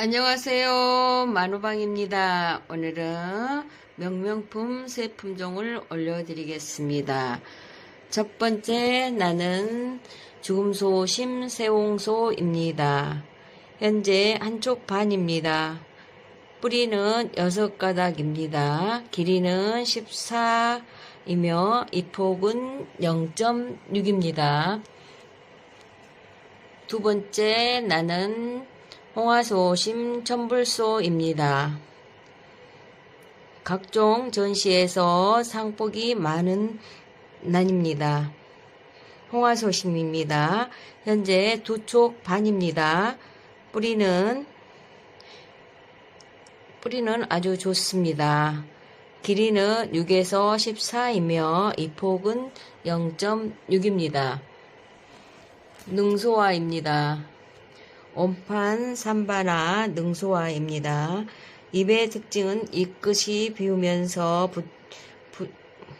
안녕하세요. 만호방입니다. 오늘은 명명품 새 품종을 올려드리겠습니다. 첫 번째 나는 죽음소심 새홍소입니다. 현재 한쪽 반입니다. 뿌리는 6가닥입니다. 길이는 14이며 잎폭은 0.6입니다. 두 번째 나는 홍화소 심 천불소입니다. 각종 전시에서 상복이 많은 난입니다. 홍화소심입니다. 현재 두 촉 반입니다. 뿌리는 뿌리는 아주 좋습니다. 길이는 6에서 14이며 이 폭은 0.6입니다. 능소화입니다. 온판 삼바나 능소화입니다. 잎의 특징은 잎끝이 비우면서 부, 부,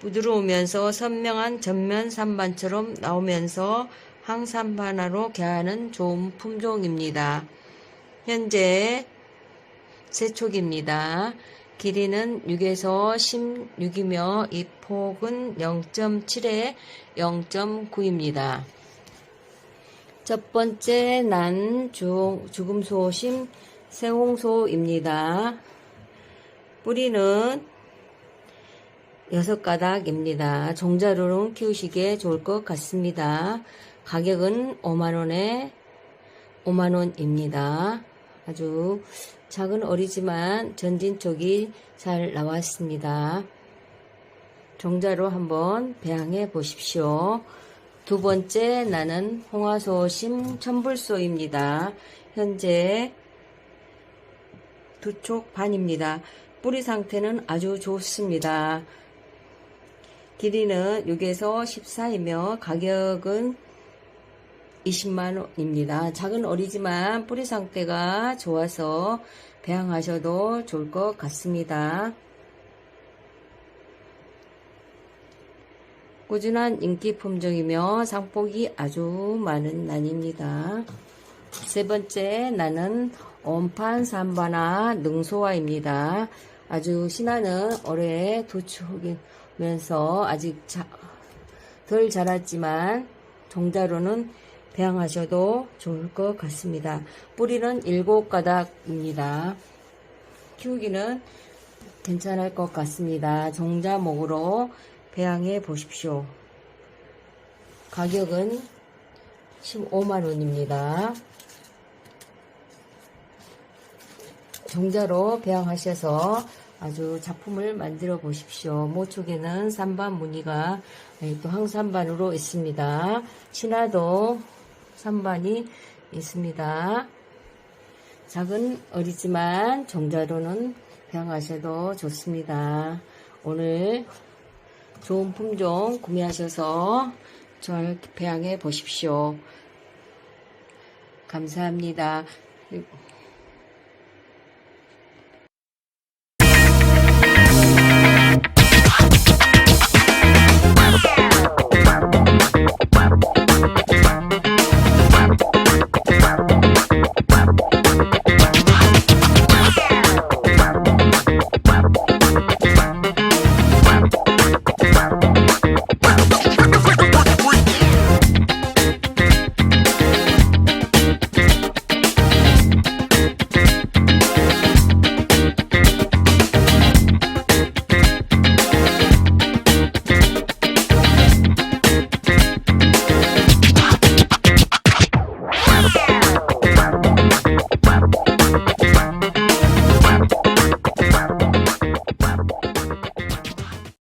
부드러우면서 선명한 전면 산반처럼 나오면서 항산반화로 개하는 좋은 품종입니다. 현재 세촉입니다. 길이는 6에서 16이며 잎 폭은 0.7에 0.9입니다. 첫 번째 난 주, 죽음 소심 새홍소입니다. 뿌리는 여섯 가닥입니다. 종자로는 키우시기에 좋을 것 같습니다. 가격은 5만원에 5만원입니다. 아주 작은 어리지만 전진 쪽이 잘 나왔습니다. 종자로 한번 배양해 보십시오. 두 번째 나는 홍화소심 천불소입니다. 현재 두쪽 반입니다. 뿌리 상태는 아주 좋습니다. 길이는 6에서 14이며 가격은 20만원입니다. 작은 어리지만 뿌리 상태가 좋아서 배양하셔도 좋을 것 같습니다. 꾸준한 인기 품종이며 상복이 아주 많은 난입니다. 세 번째 나는 온판 삼바나 능소화입니다. 아주 신화는 올해 도축이면서 아직 자, 덜 자랐지만 종자로는 배양하셔도 좋을 것 같습니다. 뿌리는 일곱 가닥입니다. 키우기는 괜찮을 것 같습니다. 종자목으로 배양해 보십시오. 가격은 15만원입니다. 종자로 배양하셔서 아주 작품을 만들어 보십시오. 모촉에는 산반 무늬가 또 항산반으로 있습니다. 신화도 산반이 있습니다. 작은 어리지만 종자로는 배양하셔도 좋습니다. 오늘 좋은 품종 구매하셔서 절 배양해 보십시오. 감사합니다.